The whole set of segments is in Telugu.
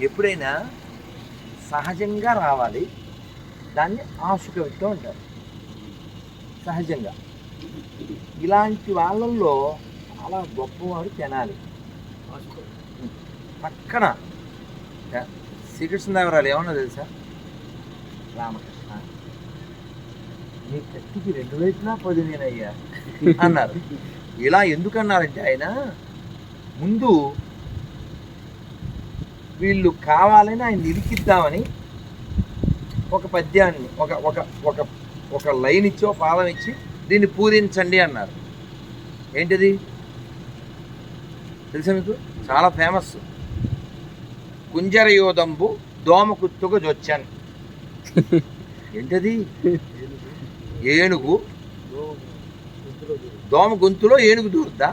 ఎప్పుడైనా సహజంగా రావాలి. దాన్ని ఆశుకవిత్వం అంటారు సహజంగా. ఇలాంటి వాళ్ళల్లో చాలా గొప్పవాడు తినాలి. పక్కన శ్రీకృష్ణ శ్రీకృష్ణదేవరాయలు ఏమన్నా తెలుసా? రామకృష్ణ. నీ కత్తికి రెండు వైపులా పదినేనయ్యా అన్నారు. ఇలా ఎందుకన్నారంటే ఆయన ముందు వీళ్ళు కావాలని ఆయన ఇరికిద్దామని ఒక పద్యాన్ని ఒక ఒక ఒక ఒక లైన్ ఇచ్చి ఒక పాదం ఇచ్చి దీన్ని పూరించండి అన్నారు. ఏంటిది? తెలుసా మీకు? చాలా ఫేమస్ కుంజరయోదంబు దోమ కుత్తుకు జొచ్చాను. ఏంటది? ఏనుగు. దోమ గొంతులో ఏనుగు దూరుద్దా?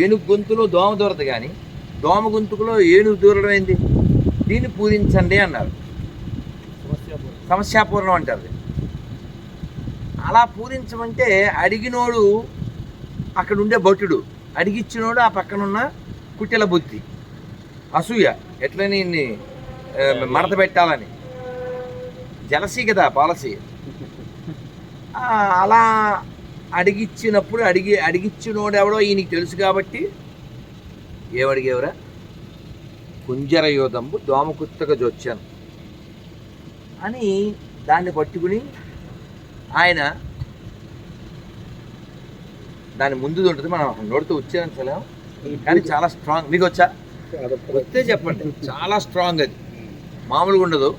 ఏనుగు గొంతులో దోమ దూరదు కానీ దోమ గుంతుకులో ఏనుగు దూరడం ఏంది దీన్ని పూజించండి అన్నారు. సమస్యాపూర్ణం అంటారు. అలా పూజించమంటే అడిగినోడు అక్కడ ఉండే భటుడు. అడిగిచ్చినోడు ఆ పక్కనున్న కుట్టెల బుద్ధి. అసూయ. ఎట్లని ఇన్ని మడత పెట్టాలని. జలసీ కదా పాలసీ. అలా అడిగిచ్చినప్పుడు అడిగి అడిగిచ్చినోడు ఎవడో ఈయనకి తెలుసు కాబట్టి ఏమడిగేవరా? కుంజర యోధంబు దోమకుత్తగా జొచ్చాను. అని దాన్ని పట్టుకుని ఆయన దాని ముందు ఉంటుంది మనం నోటితో ఉచ్చారించలేం కానీ చాలా స్ట్రాంగ్. మీకు వచ్చా వస్తే చెప్పండి. చాలా స్ట్రాంగ్ అది. మామూలుగా ఉండదు.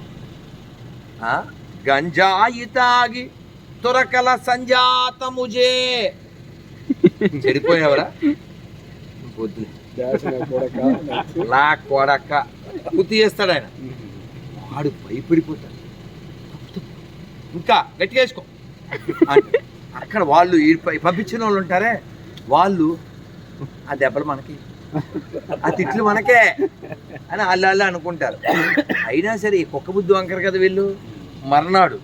ఆ, గంజాయి తాగి తురకల సంజాతముజే. చెడిపోయావరా వద్దులే నా కొడక గుర్తు చేస్తాడు ఆయన. వాడు భయపడిపోతాడు. ఇంకా గట్టిగా వేసుకో. అక్కడ వాళ్ళు పంపించిన వాళ్ళు ఉంటారే వాళ్ళు ఆ దెబ్బలు మనకి. ఆ తిట్లు మనకే. అని వాళ్ళు వాళ్ళు అనుకుంటారు. అయినా సరే ఈ కుక్క బుద్ధి వంకరు కదా వీళ్ళు. మర్నాడు.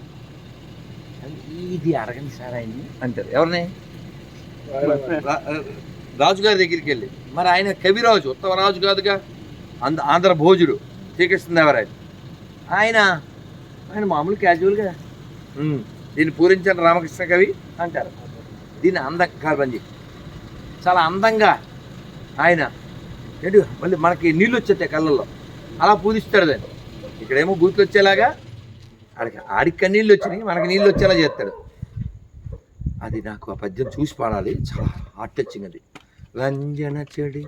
ఇది అడగండి సార్ ఆయన్ని. అంటారు. ఎవరిని? రాజుగారి దగ్గరికి వెళ్ళి మరి ఆయన కవిరాజు ఉత్తమరాజు కాదుగా? అంద ఆంధ్ర భోజుడు శ్రీకృష్ణదేవరాజు ఆయన? ఆయన మామూలు క్యాజువల్గా దీన్ని పూరించిన రామకృష్ణ కవి అంటారు. దీన్ని అందం కాదని చెప్పి. చాలా అందంగా ఆయన ఏంటి? మళ్ళీ మనకి నీళ్ళు వచ్చేస్తాయి కళ్ళల్లో. అలా పూజిస్తాడు దాన్ని. ఇక్కడేమో బూతులు వచ్చేలాగా ఆడికి ఆడికి నీళ్ళు వచ్చినాయి మనకి నీళ్ళు వచ్చేలా చేస్తాడు. అది నాకు ఆ పద్యం చూసి పాడాలి. చాలా హార్ట్ టచింగ్ అది. రంజన చెడి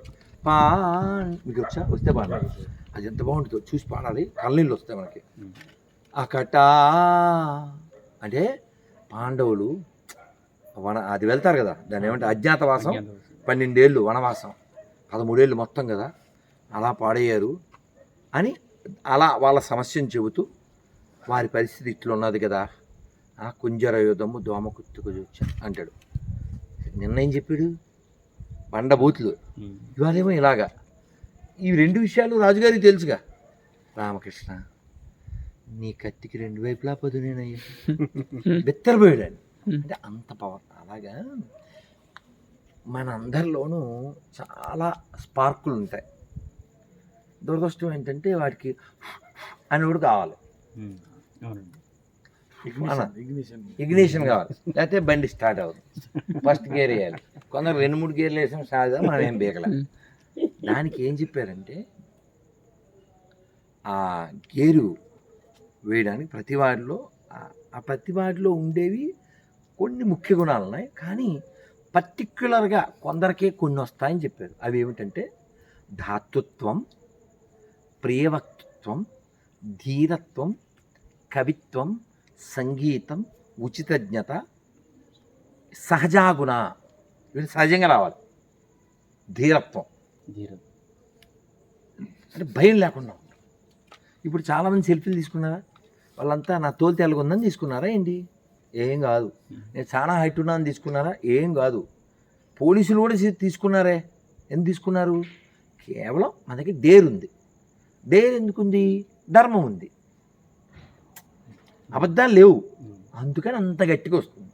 మీకు వచ్చా? వస్తే పాడాలి. అది ఎంత బాగుంటుందో చూసి పాడాలి. కళ్ళనీళ్ళు వస్తాయి మనకి. అకట. అంటే పాండవులు వన అది వెళ్తారు కదా. దాన్ని ఏమంటే అజ్ఞాతవాసం. పన్నెండేళ్ళు వనవాసం. పదమూడేళ్ళు మొత్తం కదా. అలా పాడయ్యారు అని అలా వాళ్ళ సమస్యను చెబుతూ వారి పరిస్థితి ఇట్లా ఉన్నది కదా. ఆ కుంజర యుద్ధము దోమ కుత్తుకు వచ్చా అంటాడు. నిన్న ఏం చెప్పాడు? బండబూతులు ఇవాళేమో ఇలాగా. ఈ రెండు విషయాలు రాజుగారికి తెలుసుగా. రామకృష్ణ నీ కత్తికి రెండు వైపులా పదునేనయ్యా. బెత్తరపోయాడు అంటే అంత పవర్ అలాగా మనందరిలోనూ చాలా స్పార్కులు ఉంటాయి. దురదృష్టం ఏంటంటే వాడికి అని కూడా కావాలి. ఇగ్నిషన్ కావాలి. లేకపోతే బండి స్టార్ట్ అవుతుంది. ఫస్ట్ గేర్ వేయాలి. కొందరు రెండు మూడు గేర్లు వేసాం సాదా మనం ఏం బీకలే? దానికి ఏం చెప్పారంటే ఆ గేరు వేయడానికి ప్రతి వాడిలో ఆ- ప్రతి వాడిలో ఉండేవి కొన్ని ముఖ్య గుణాలు ఉన్నాయి. కానీ పర్టిక్యులర్గా కొందరికే కొన్ని వస్తాయని చెప్పారు. అవి ఏమిటంటే ధాతృత్వం ప్రియవక్తృత్వం ధీరత్వం కవిత్వం సంగీతం ఉచితజ్ఞత సహజాగుణ ఇవి సహజంగా రావాలి. ధీరత్వం. అంటే భయం లేకుండా ఇప్పుడు చాలామంది సెల్ఫీలు తీసుకున్నారా? వాళ్ళంతా నా తోలు తెల్లగుందని తీసుకున్నారా ఏంటి? ఏం కాదు. నేను చాలా హైట్ ఉన్నాను తీసుకున్నారా? ఏం కాదు. పోలీసులు కూడా తీసుకున్నారే. ఎందుకు తీసుకున్నారు? కేవలం మన దగ్గర డేర్ ఉంది. డేర్ ఎందుకుంది? ధర్మం ఉంది. అబద్ధాలు లేవు. అందుకని అంత గట్టిగా వస్తుంది.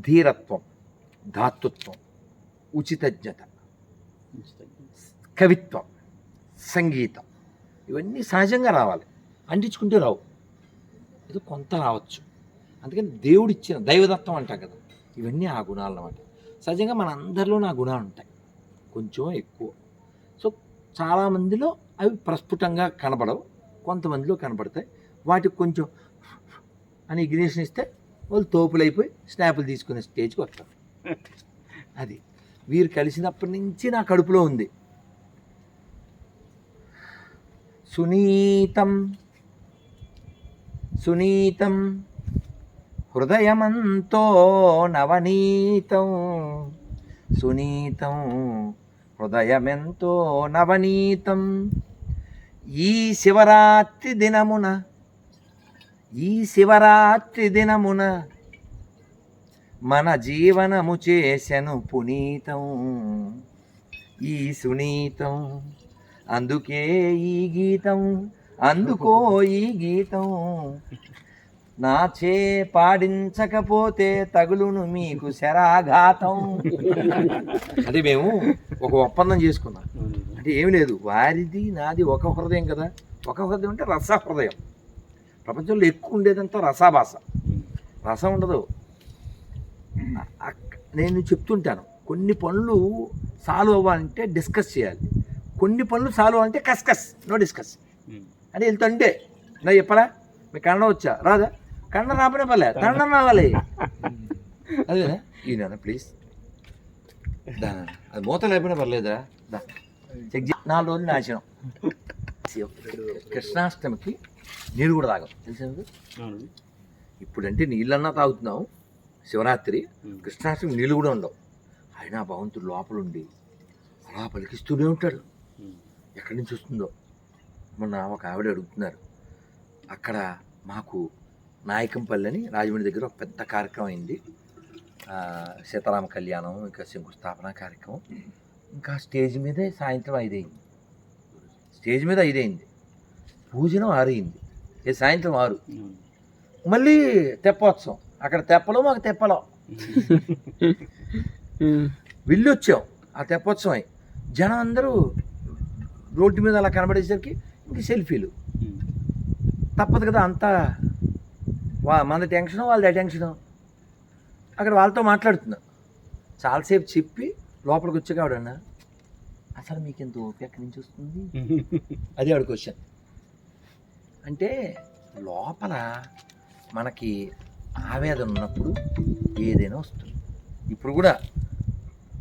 ధీరత్వం ధాతృత్వం. ఉచితజ్ఞత. కవిత్వం సంగీతం ఇవన్నీ సహజంగా రావాలి. అంటించుకుంటే రావు. ఇది కొంత రావచ్చు. అందుకని దేవుడిచ్చిన దైవదత్తం అంటాం కదా. ఇవన్నీ ఆ గుణాలు అన్నమాట సహజంగా మన అందరిలోనూ ఆ గుణాలు ఉంటాయి. కొంచెం ఎక్కువ. సో చాలామందిలో అవి ప్రస్ఫుటంగా కనబడవు. కొంతమందిలో కనబడతాయి. వాటికి కొంచెం అని ఇగ్నిషన్ ఇస్తే వాళ్ళు తోపులైపోయి స్నాపులు తీసుకునే స్టేజ్కి వస్తారు. అది. వీరు కలిసినప్పటి నుంచి నా కడుపులో ఉంది. సునీతం సునీతం హృదయమంతో నవనీతం సునీతం హృదయమెంతో నవనీతం. ఈ శివరాత్రి దినమున ఈ శివరాత్రి దినమున మన జీవనము చేసెను పునీతం ఈ సునీతం. అందుకే ఈ గీతం అందుకో ఈ గీతం. నాచే పాడించకపోతే తగులును మీకు శరాఘాతం. అది మేము ఒక ఒప్పందం చేసుకున్నాం. అంటే ఏమి లేదు వారిది నాది ఒక హృదయం కదా. ఒక హృదయం అంటే రస హృదయం ప్రపంచంలో ఎక్కువ ఉండేదంతా రసాభాస రసం ఉండదు. నేను చెప్తుంటాను. కొన్ని పనులు సాల్వ్ అవ్వాలంటే డిస్కస్ చేయాలి. కొన్ని పనులు సాల్వ్ అవ్వాలంటే కస్కస్ నో డిస్కస్ అని వెళ్తుంటే నా చెప్పరా? మీకు కన్నడ వచ్చా? రాదా? కన్నడ రాబోనే పర్లే కన్నడ. రావాలి. అదే ఈయన ప్లీజ్ దా అది మూత లేకపోయినా పర్లేదురా. దా చెక్ నాలుగు రోజులు నాశనం. కృష్ణాష్టమికి నీరు కూడా తాగం. తెలిసిన ఇప్పుడంటే నీళ్ళన్నా తాగుతున్నాం శివరాత్రి కృష్ణాష్టమి నీళ్ళు కూడా ఉండవు. అయినా భగవంతుడు లోపల ఉండి అలా పలికిస్తూనే ఉంటాడు. ఎక్కడి నుంచి వస్తుందో. మొన్న ఒక ఆవిడ అడుగుతున్నారు. అక్కడ మాకు నాయకంపల్లి అని రాజమండ్రి దగ్గర ఒక పెద్ద కార్యక్రమం అయింది. సీతారామ కళ్యాణం ఇంకా శంకుస్థాపన కార్యక్రమం. ఇంకా స్టేజ్ మీదే సాయంత్రం ఐదయింది. స్టేజ్ మీద ఐదయింది. పూజనం ఆరైంది. ఏ సాయంత్రం ఆరు. మళ్ళీ తెప్పోత్సవం. అక్కడ తెప్పలో మాకు తెప్పలో. వెళ్ళి వచ్చాం ఆ తెప్పోత్సవం జనం అందరూ రోడ్డు మీద అలా కనబడేసరికి ఇంక సెల్ఫీలు. తప్పదు కదా అంతా వా మన టెన్షన్ వాళ్ళ టెన్షన్. అక్కడ వాళ్ళతో మాట్లాడుతున్నా. చాలాసేపు చెప్పి లోపలికి వచ్చాక ఆవిడన్నా అసలు మీకు ఎంత ఓపిక ఎక్కడి నుంచి వస్తుంది? అది ఆవిడ క్వశ్చన్. అంటే లోపల మనకి ఆవేదన ఉన్నప్పుడు ఏదైనా వస్తుంది. ఇప్పుడు కూడా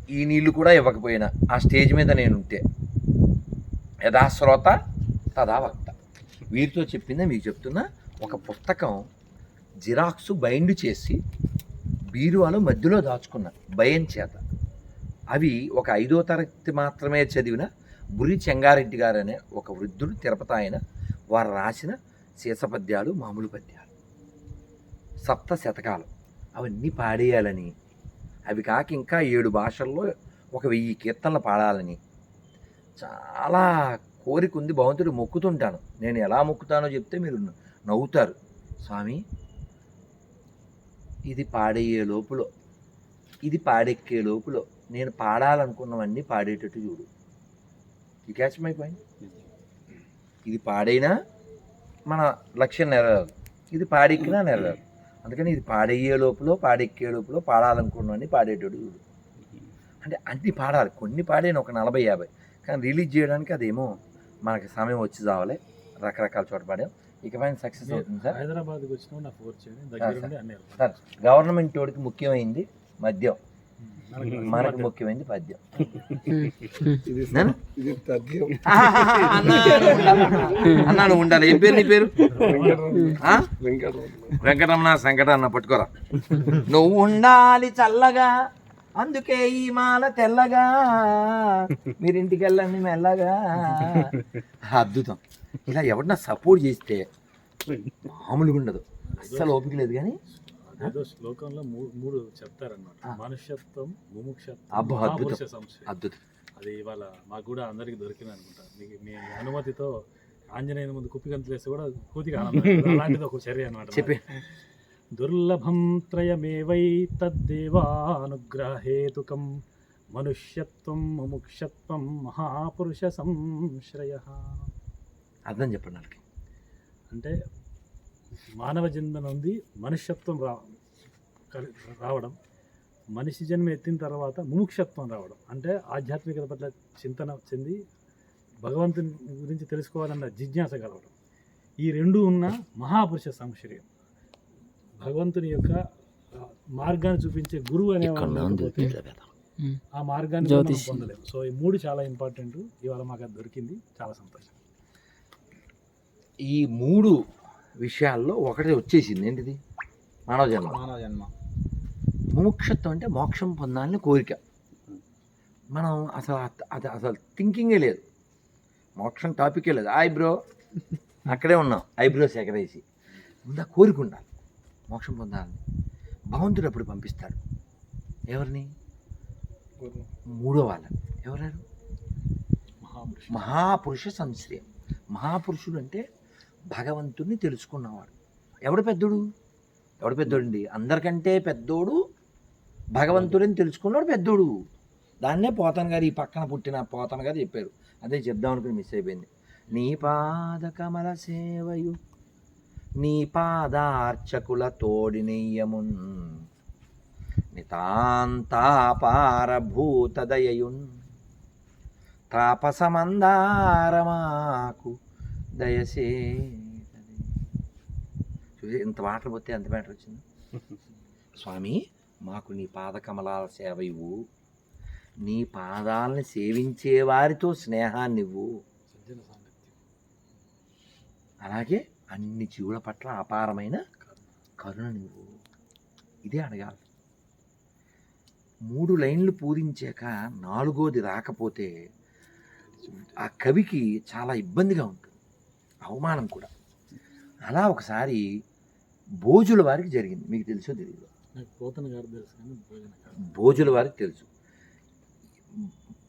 ఈ నీళ్ళు కూడా ఇవ్వకపోయినా ఆ స్టేజ్ మీద నేను ఉంటే యథాశ్రోత తదా వక్త వీరితో చెప్పిందే మీకు చెప్తున్నా ఒక పుస్తకం జిరాక్స్ బైండ్ చేసి బీరువాలో మధ్యలో దాచుకున్నా భయం చేత. అవి ఒక ఐదో తరగతి మాత్రమే చదివిన బురి చెంగారెడ్డి గారు అనే ఒక వృద్ధుడు తిరుపతి ఆయన వారు రాసిన శీసపద్యాలు మామూలు పద్యాలు. సప్త శతకాలు. అవన్నీ పాడేయాలని. అవి కాక ఇంకా ఏడు భాషల్లో ఒక వెయ్యి కీర్తనలు పాడాలని. చాలా కోరిక ఉంది. భగవంతుడు మొక్కుతుంటాను. నేను ఎలా మొక్కుతానో చెప్తే మీరు నవ్వుతారు. స్వామి ఇది పాడయ్యే లోపులో ఇది పాడెక్కే లోపులో నేను పాడాలనుకున్నవన్నీ పాడేటట్టు చూడు. ఈ క్యాచ్ మై పాయింట్ ఇది పాడైనా మన లక్ష్యం నెరవేరదు ఇది పాడెక్కినా నెరవేరదు అందుకని ఇది పాడయ్యే లోపల పాడెక్కే లోపల పాడాలనుకున్నవన్నీ పాడేటట్టు చూడు. అంటే అన్ని పాడాలి. కొన్ని పాడాను ఒక నలభై యాభై. కానీ రిలీజ్ చేయడానికి అదేమో మనకి సమయం వచ్చి చావాలి. రకరకాల చోట పాడాం. ఇకపైన సక్సెస్ అవుతుంది సార్. హైదరాబాద్కి వచ్చిన నా ఫోర్ సార్. గవర్నమెంట్ వాడికి ముఖ్యమైంది మద్యం. మనకి ముఖ్యమైనది పద్యం. ఇది నేను? ఇది తథ్యం అన్నాడు ఉండాలి. ఏం పేరు నీ పేరు? వెంకటరమణ. అన్న పట్టుకోరా. నువ్వు ఉండాలి చల్లగా అందుకే ఈ మాల తెల్లగా. మీరింటికి వెళ్ళండి మెల్లగా. అద్భుతం. ఇలా ఎవరన్నా సపోర్ట్ చేస్తే మామూలుగా ఉండదు అస్సలు ఓపిక లేదు కానీ ఏదో శ్లోకంలో మూడు చెప్తారన్నమాట. మనుష్యత్వం ముముక్షత్వం సంశయం. అది ఇవాళ మాకు కూడా అందరికి దొరికింది అనుకుంటా. మీకు మీ అనుమతితో ఆంజనేయుని ముందు కుప్పి గంతులేస్తే కూడా ఆనందం. అలాంటిది ఒక చర్య అనమాట చెప్పి. దుర్లభం త్రయమేవై తద్దేవానుగ్రహేతుకం మనుష్యత్వం ముముక్షత్వం మహాపురుష సంశ్రయ. అర్థం చెప్పండి వాళ్ళకి. అంటే మానవ జన్మ నుండి మనుష్యత్వం రా రావడం మనిషి జన్మ ఎత్తిన తర్వాత ముముక్షత్వం రావడం. అంటే ఆధ్యాత్మికత పట్ల చింతన చెంది భగవంతుని గురించి తెలుసుకోవాలన్న జిజ్ఞాస కలవడం. ఈ రెండు ఉన్న మహాపురుష సంశ్రయం భగవంతుని యొక్క మార్గాన్ని చూపించే గురువు అనే ఆ మార్గాన్ని. పొందలేము సో ఈ మూడు చాలా ఇంపార్టెంట్ ఇవాళ మాకు అది దొరికింది. చాలా సంతోషం. ఈ మూడు విషయాల్లో ఒకటి వచ్చేసింది. ఏంటిది? మానవ జన్మ. మానవ జన్మ. ముముక్షత్వం అంటే మోక్షం పొందాలని కోరిక. మనం అసలు అది అసలు థింకింగే లేదు. మోక్షం టాపికే లేదు. Eyebrow. అక్కడే ఉన్నాం. ఐబ్రోస్ ఎగరేసి ముందు ఆ కోరిక ఉండాలి. మోక్షం పొందాలని. భగవంతుడు అప్పుడు పంపిస్తాడు. ఎవరిని? మూడో వాళ్ళని. ఎవరారు మహాపురుష మహాపురుష సంశ్రయం. మహాపురుషుడు అంటే భగవంతుడిని తెలుసుకున్నవాడు. ఎవడు పెద్దోడు? ఎవడు పెద్దోడండి? అందరికంటే పెద్దోడు భగవంతుడిని తెలుసుకున్నాడు పెద్దోడు. దాన్నే పోతన్ గారు ఈ పక్కన పుట్టిన పోతన్ గారు చెప్పారు. అదే చెప్దాం అనుకుని మిస్ అయిపోయింది. నీ పాద కమల సేవయు నీ పాదార్చకుల తోడినెయ్యమున్ నితాంతాపారభూతదయయున్ తాపసమందారమాకు దయసే చూసి ఇంత మాటలు పోతే ఎంత మ్యాటర్ వచ్చింది? స్వామి మాకు నీ పాద కమలాల సేవ ఇవ్వు. నీ పాదాలని సేవించే వారితో స్నేహాన్ని ఇవ్వు. అలాగే అన్ని జీవుల పట్ల అపారమైన కరుణ నువ్వు ఇదే అడగాలి. మూడు లైన్లు పూరించాక నాలుగోది రాకపోతే ఆ కవికి చాలా ఇబ్బందిగా ఉంటుంది. అవమానం కూడా. అలా ఒకసారి భోజుల వారికి జరిగింది. మీకు తెలుసో తెలియదు నాకు పోతన గారు తెలుసు కానీ భోజన గారు భోజుల వారికి తెలుసు.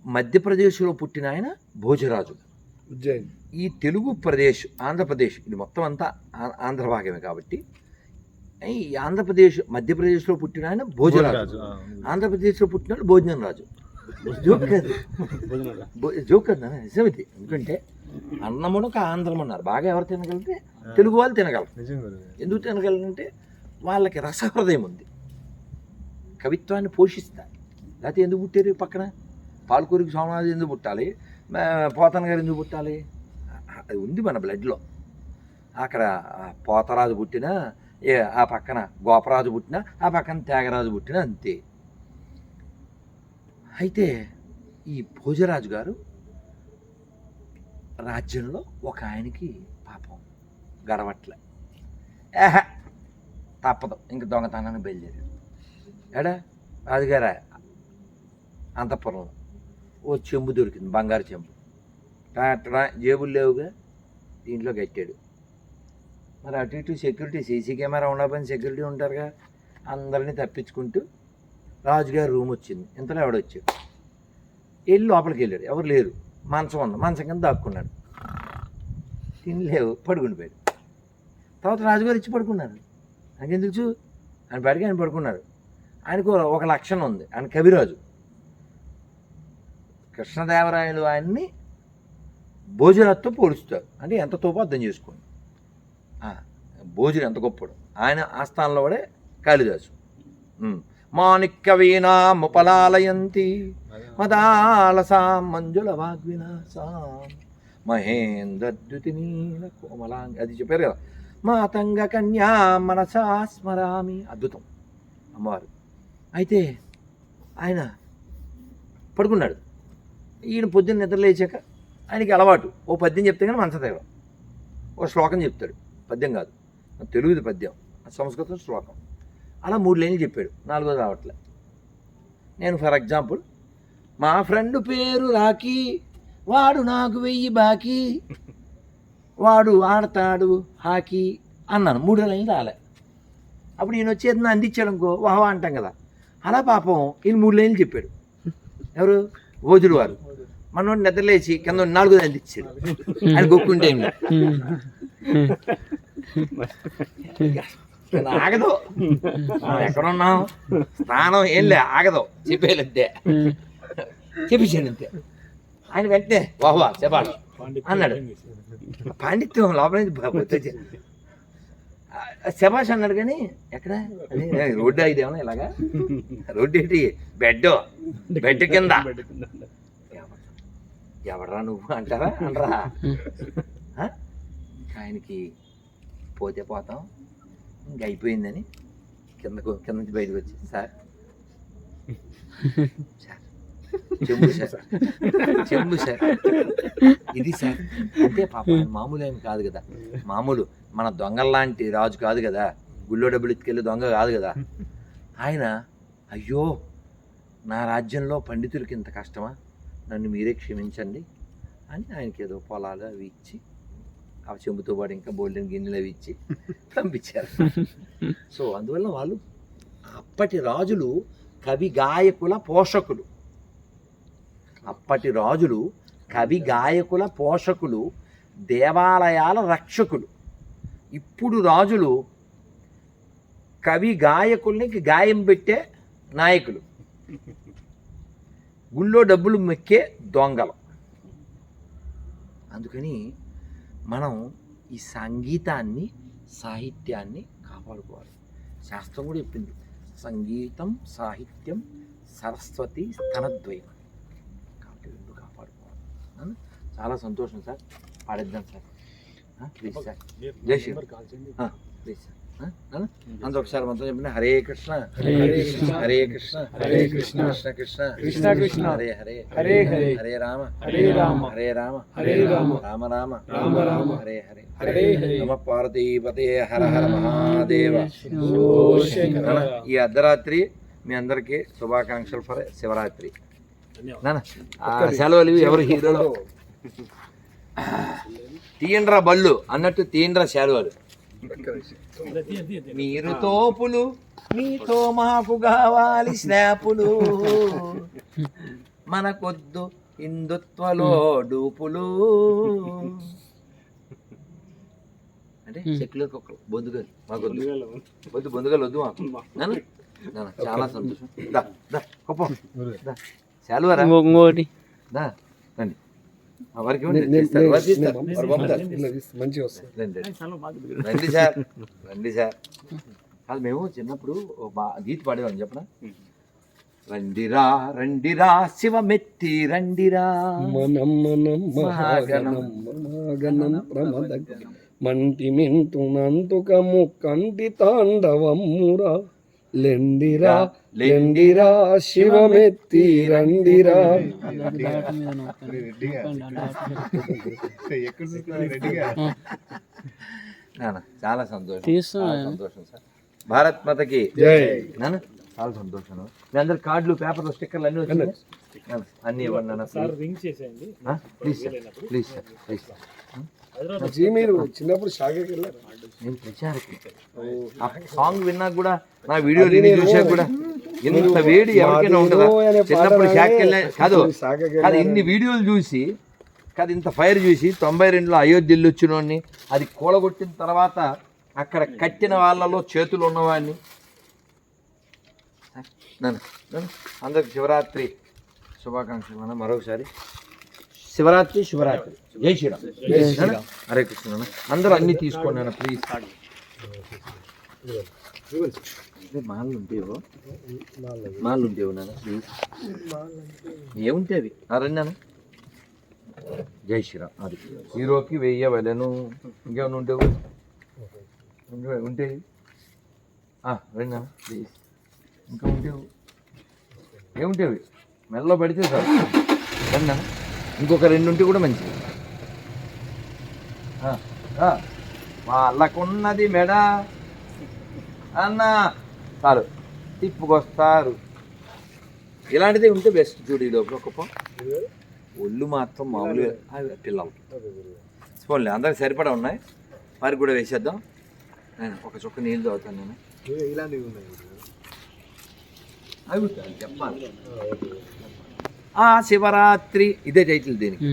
మధ్యప్రదేశ్లో పుట్టిన ఆయన భోజరాజు. ఉజ్జయిన్. ఈ తెలుగు ప్రదేశ్ ఆంధ్రప్రదేశ్ ఇది మొత్తం అంతా ఆ- ఆంధ్ర భాగమే కాబట్టి ఈ ఆంధ్రప్రదేశ్ మధ్యప్రదేశ్లో పుట్టిన ఆయన భోజరాజు. ఆంధ్రప్రదేశ్లో పుట్టిన వాళ్ళు భోజనం రాజు. జోక్ కాదు జోక్ కాదు నిజం ఎందుకంటే అన్నమునకు ఆంధ్రం అన్నారు. బాగా ఎవరు తినగలిగితే తెలుగు వాళ్ళు తినగలరు. ఎందుకు తినగలరంటే వాళ్ళకి రసహృదయం ఉంది. కవిత్వాన్ని పోషిస్తారు. లేకపోతే ఎందుకు పుట్టారు పక్కన? పాలకూరికి సోమనాథ్ ఎందుకు పుట్టాలి? పోతన గారు ఎందుకు పుట్టాలి? అది ఉంది మన బ్లడ్లో. అక్కడ పోతరాజు పుట్టినా ఏ ఆ పక్కన గోపరాజు పుట్టినా ఆ పక్కన త్యాగరాజు పుట్టినా అంతే. అయితే ఈ భోజరాజు గారు రాజ్యంలో ఒక ఆయనకి పాపం గడవట్లే. ఏహ తప్పదు. ఇంక దొంగతనాన్ని బయలుదేరాడు. ఎడా రాజుగారా అంతఃపురంలో ఓ చెంబు దొరికింది బంగారు చెంబు. జేబులు లేవుగా? దీంట్లో కట్టాడు. మరి అటు ఇటు సెక్యూరిటీ సీసీ కెమెరా ఉండకపోయిన సెక్యూరిటీ ఉంటారుగా? అందరినీ తప్పించుకుంటూ రాజుగారి రూమ్ వచ్చింది. ఇంతలో ఎవడొచ్చాడు? వెళ్ళి లోపలికి వెళ్ళాడు. ఎవరు లేరు. మంచం ఉంది మంచం కింద దాక్కున్నాడు. తినలేవు పడుకుండిపోయాడు. తర్వాత రాజుగారు ఇచ్చి పడుకున్నారు. నాకేం తెలుసు ఆయన బయటకి ఆయన పడుకున్నారు. ఆయనకు ఒక లక్షణం ఉంది. ఆయన కవిరాజు. కృష్ణదేవరాయలు ఆయన్ని భోజనతో పోలుస్తారు. అంటే ఎంత తోపు అర్థం చేసుకోండి. భోజనం ఎంత గొప్పడు. ఆయన ఆస్థానంలో కూడా కాళిదాసు. ఉమ్. మాణిక్య వీణాముపలాలయంతి మదాలసాం మంజుల వాగ్వినాసాం మహేంద్రద్యుతి నీల కోమలాంగి అది చెప్పారు కదా. మాతంగ కన్యా మనసా స్మరామి. అద్భుతం. అమ్మవారు. అయితే ఆయన పడుకున్నాడు. ఈయన పొద్దున్న నిద్ర లేచాక ఆయనకి అలవాటు. ఓ పద్యం చెప్తే కానీ మనస తెగడం ఓ శ్లోకం చెప్తాడు. పద్యం కాదు. తెలుగుది పద్యం. సంస్కృతం శ్లోకం. అలా మూడు లైన్లు చెప్పాడు. నాలుగోది రావట్లే. నేను ఫర్ ఎగ్జాంపుల్ మా ఫ్రెండ్ పేరు రాకీ వాడు నాకు వెయ్యి బాకీ వాడు ఆడతాడు హాకీ అన్నాను. మూడు లైన్లు రాలే. అప్పుడు ఈయన వచ్చి ఏదైనా అందించాడు అనుకో వాహవా అంటాం కదా. అలా పాపం ఈయన మూడు లైన్లు చెప్పాడు. ఎవరు? ఓజులు వారు. మనోడు నిద్రలేచి కింద నాలుగోది అందించాడు. ఆయన గొక్కుంటే. ఆగదు మనం ఎక్కడున్నాం స్నానం ఏం లే ఆగదు. చెప్పేయాలంతే చెప్పేసాడు అంతే ఆయన వెంటనే వాహ్వా పాండిత్యం అన్నాడు. పాండిత్యం లోపల నుంచి అన్నాడు కానీ ఎక్కడ? రోడ్డు ఇదేమన్నా ఇలాగా? రోడ్డు ఏంటి? బెడ్. బెడ్ కింద. ఎవడ్రా నువ్వు అంటారా? అనరా? ఆయనకి పోతే పోతాం. ఇంక అయిపోయిందని కిందకు కింద నుంచి బయటకు వచ్చి సార్. సార్. చెంబు సార్. చెంబు సార్. ఇది సార్. అంటే పాప మామూలు ఏమి కాదు కదా. మామూలు మన దొంగల్లాంటి రాజు కాదు కదా. గుళ్ళో డబ్బులు ఎత్తుకెళ్ళి దొంగ కాదు కదా. ఆయన అయ్యో నా రాజ్యంలో పండితులకి ఇంత కష్టమా? నన్ను మీరే క్షమించండి అని ఆయనకి ఏదో పొలాలు అవి ఇచ్చి ఆ చెంబుతో పాటు ఇంకా బోల్డెన్ గిన్నెలు అవి ఇచ్చి పంపించారు. సో అందువల్ల వాళ్ళు అప్పటి రాజులు కవి గాయకుల పోషకులు. అప్పటి రాజులు కవి గాయకుల పోషకులు దేవాలయాల రక్షకులు. ఇప్పుడు రాజులు కవి గాయకుల్ని గాయం పెట్టే నాయకులు. గుళ్ళో డబ్బులు మెక్కే దొంగలు. అందుకని మనం ఈ సంగీతాన్ని సాహిత్యాన్ని కాపాడుకోవాలి. శాస్త్రం కూడా చెప్పింది. సంగీతం సాహిత్యం సరస్వతి స్తనద్వయం. కాబట్టి రెండు కాపాడుకోవాలి? చాలా సంతోషం sir. పాడేద్దాం sir. Please sir. Jai Shri please sir. అందరూ ఒకసారి మొత్తం చెప్పండి హరే కృష్ణ హరే కృష్ణ హరే కృష్ణ హరే కృష్ణ కృష్ణ కృష్ణ కృష్ణ కృష్ణ హరే హరే హరే హరే హరే రామ హరే రామ హరే రామ హరే రామ రామ రామ రామ రామ హరే హరే హరే హరే నమ పార్వతీపతే హర హర మహాదేవ ఈ అర్ధరాత్రి మీ అందరికీ శుభాకాంక్షలు ఫర్ శివరాత్రి సెలవులు ఇవి ఎవరు హీరోలు తీయండ్రా బళ్ళు అన్నట్టు తీయండ్రా సెలవులు మీరు తోపులు మీతో మాకు కావాలి స్నాపులు. మనకొద్దు హిందుత్వలో డూపులు. అంటే సెక్యులర్ కుక్కలు బొందుగలు మాకొద్దు వద్దు. బొందుగలు వద్దు. మాకు. చాలా సంతోషం. దా దా గొప్ప దా రండి. రండి. సార్ రండి సార్. అది మేము చిన్నప్పుడు బా గీత పాడేవాళ్ళం చెప్పనా? రండిరా రండిరా శివమెత్తి రండిరా మనం మనం మహాగణం. మహాగణం మహాగణం ప్రమద మంటి మింటునంతుక ముక్కంటి తాండవమ్మురా లెండిరా లెండిరా శివమెత్తి రండిరా. చాలా సంతోషం. సంతోషం సార్. భారత్ మాతకి జై. నాన్న. చాలా సంతోషం. మీ అందరు కార్డులు పేపర్లు స్టిక్కర్లు అన్నీ వచ్చినాయి? నాన్న, అన్నీ ఇవ్వండి సార్ రింగ్ చేసేయండి. Please sir please sir please sir మీరు చిన్నప్పుడు నేను ప్రచారకి? సాంగ్ విన్నాక కూడా నా వీడియో రిలీజ్ చూసాక కూడా ఇంత వేడి ఎవరికైనా ఉంటుందా చిన్నప్పుడు వెళ్ళా కాదు కాదు ఇన్ని వీడియోలు చూసి కాదు ఇంత ఫైర్ చూసి తొంభై రెండులో అయోధ్య వెళ్ళి వచ్చినోడిని అది కూలగొట్టిన తర్వాత అక్కడ కట్టిన వాళ్ళలో చేతులు ఉన్నవాడిని నన్ను అందరికి శివరాత్రి శుభాకాంక్షలు అన్న మరొకసారి. శివరాత్రి శివరాత్రి జై శ్రీరామ్. హరే కృష్ణ. అందరూ అన్ని తీసుకోండి అన్న ప్లీజ్ మాలు ఉంటేవో మాలు ఉంటేవు నాన్న? ప్లీజ్ ఏముంటే అవి ఆ రండి నాన్న జై శ్రీరామ్. అది. హీరోకి వెయ్యవలెను ఇంకేమైనా ఉంటేవు ఉంటే- రండి నాన్న ప్లీజ్ ఇంకా ఉంటేవు ఏముంటేవి? మెల్లో పడితే సార్ రండి ఇంకొక రెండు ఉంటే కూడా మంచిది. వాళ్ళకున్నది మెడ. అన్న చాలు. తిప్పుకొస్తారు. ఇలాంటిది ఉంటే బెస్ట్ చూడు ఈ లోపల ఒళ్ళు మాత్రం మామూలుగా అవి పిల్లలు. పోన్లే అందరికి సరిపడా ఉన్నాయి. వారికి కూడా వేసేద్దాం. నేను ఒక చుక్క నీళ్ళు తాగుతాను నేను. అవి ఉంటాయి, చెప్పాలి. ఆ శివరాత్రి ఇదే టైటిల్ దీనికి.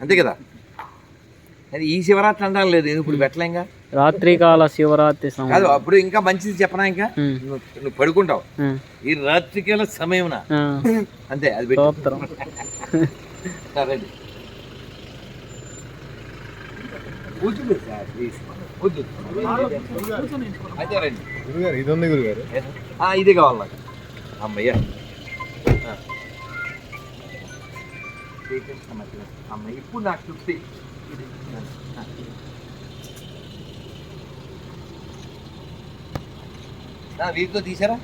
అంతే కదా? అది ఈ శివరాత్రి అంటాను లేదు ఇప్పుడు పెట్టలేంగా రాత్రికాల శివరాత్రి కాదు అప్పుడు ఇంకా మంచిది చెప్పనా ఇంకా? నువ్వు పడుకుంటావు. ఈ రాత్రికేళ సమయం అంతే అది సరే కూర్చుంది సార్ ప్లీజ్ వద్దు అయితే రండి. గురుగారు ఇది ఉంది గురుగారు. ఆ, ఇది కావాలి నాకు. అమ్మయ్య ఆ. అమ్మ ఇప్పుడు నాకు తృప్తి వీటితో తీసారా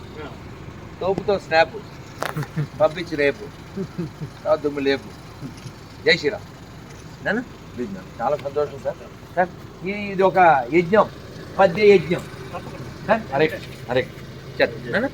తోపుతో స్నాప్ పంపించి రేపు దుమ్ము లేపు జై శ్రీరామ్ నాన్న చాలా సంతోషం సార్ సార్ ఇది ఒక యజ్ఞం పద్య యజ్ఞం సార్ హరే చెప్పండి నాన్న